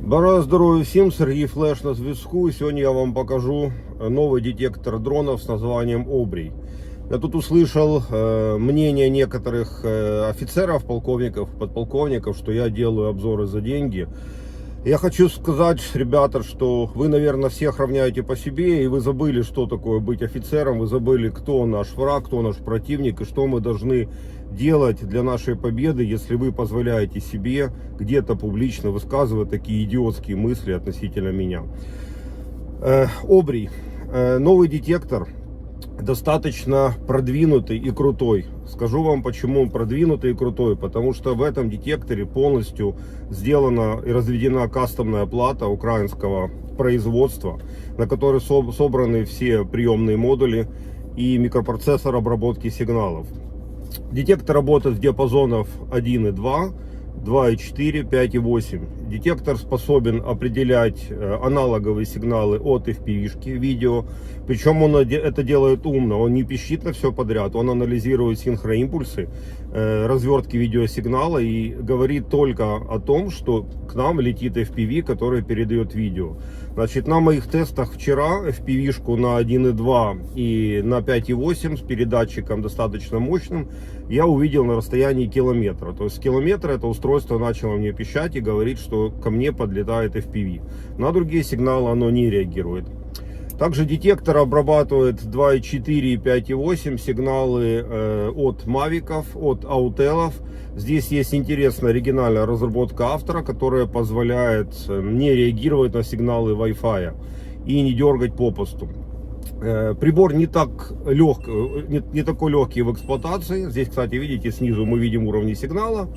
Бажаю здоров'я всім, Сергій Флеш на зв'язку. Сьогодні я вам покажу новый детектор дронов с названием Обрий. Я тут услышал э, мнение некоторых э, офицеров, полковников, подполковников, что я делаю обзоры за деньги. Я хочу сказать, ребята, что вы, наверное, всех равняете по себе, и вы забыли, что такое быть офицером, вы забыли, кто наш враг, кто наш противник, и что мы должны делать для нашей победы, если вы позволяете себе где-то публично высказывать такие идиотские мысли относительно меня. Э, Обрий. Э, новый детектор достаточно продвинутый и крутой. Скажу вам, почему он продвинутый и крутой. Потому что в этом детекторе полностью сделана и разведена кастомная плата украинского производства, на которой со- собраны все приемные модули и микропроцессор обработки сигналов. Детектор работает в диапазонах 1,2, 2,4, 5,8. Детектор способен определять э, аналоговые сигналы от FPV-шки видео. Причем он это делает умно. Он не пищит на все подряд. Он анализирует синхроимпульсы, э, развертки видеосигнала и говорит только о том, что к нам летит FPV, который передает видео. Значит, на моих тестах вчера FPV-шку на 1.2 и на 5.8 с передатчиком достаточно мощным я увидел на расстоянии километра. То есть с километра это устройство начало мне пищать и говорить, что ко мне подлетает FPV. На другие сигналы оно не реагирует. Также детектор обрабатывает 2.4 и 5.8 сигналы э, от мавиков, от аутелов. Здесь есть интересная оригинальная разработка автора, которая позволяет э, не реагировать на сигналы Wi-Fi и не дергать попусту. Э, Прибор не так лег, не, не такой легкий в эксплуатации. Здесь, кстати, видите, снизу мы видим уровни сигнала.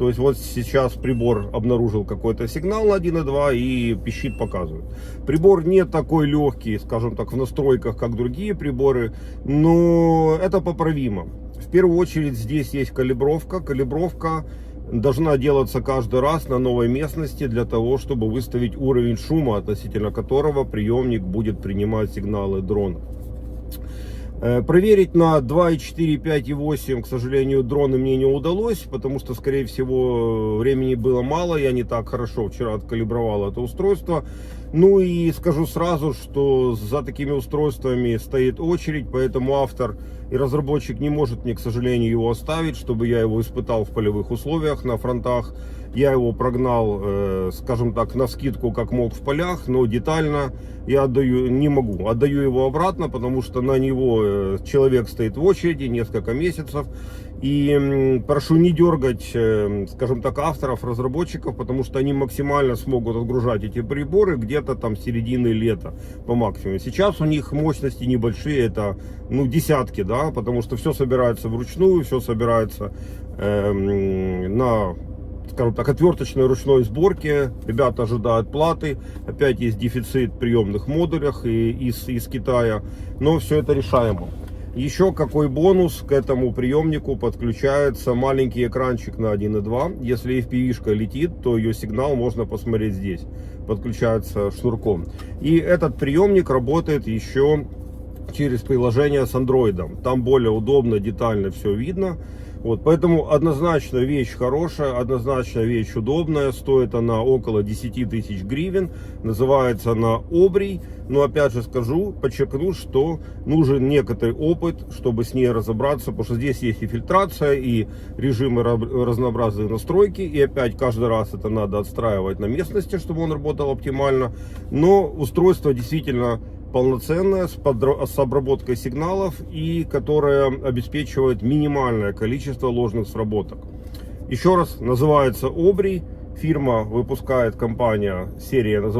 То есть вот сейчас прибор обнаружил какой-то сигнал на 1.2 и пищит показывает. Прибор не такой легкий, скажем так, в настройках, как другие приборы, но это поправимо. В первую очередь здесь есть калибровка. Калибровка должна делаться каждый раз на новой местности для того, чтобы выставить уровень шума, относительно которого приемник будет принимать сигналы дрона. Э, Проверить на 2.4, 5.8, к сожалению, дроны мне не удалось, потому что, скорее всего, времени было мало, я не так хорошо вчера откалибровал это устройство. Ну и скажу сразу, что за такими устройствами стоит очередь, поэтому автор и разработчик не может мне, к сожалению, его оставить, чтобы я его испытал в полевых условиях на фронтах. Я его прогнал, э, скажем так, на скидку, как мог в полях, но детально я отдаю, не могу. Отдаю его обратно, потому что на него э, человек стоит в очереди несколько месяцев. И прошу не дергать, э, скажем так, авторов, разработчиков, потому что они максимально смогут отгружать эти приборы где-то там середины лета по максимуму. Сейчас у них мощности небольшие, это ну десятки, да, потому что все собирается вручную, все собирается э, на скажем так, отверточной ручной сборке. Ребята ожидают платы. Опять есть дефицит в приемных модулях и, из, из Китая. Но все это решаемо. Еще какой бонус к этому приемнику подключается маленький экранчик на 1.2. Если FPV-шка летит, то ее сигнал можно посмотреть здесь. Подключается шнурком. И этот приемник работает еще через приложение с андроидом. Там более удобно, детально все видно. Вот, поэтому однозначно вещь хорошая, однозначно вещь удобная. Стоит она около 10 тысяч гривен. Называется она Обрий. Но опять же скажу, подчеркну, что нужен некоторый опыт, чтобы с ней разобраться. Потому что здесь есть и фильтрация, и режимы ра- разнообразные настройки. И опять каждый раз это надо отстраивать на местности, чтобы он работал оптимально. Но устройство действительно полноценная с, подра- с обработкой сигналов и которая обеспечивает минимальное количество ложных сработок. Еще раз, называется Обри. Фирма выпускает компания, серия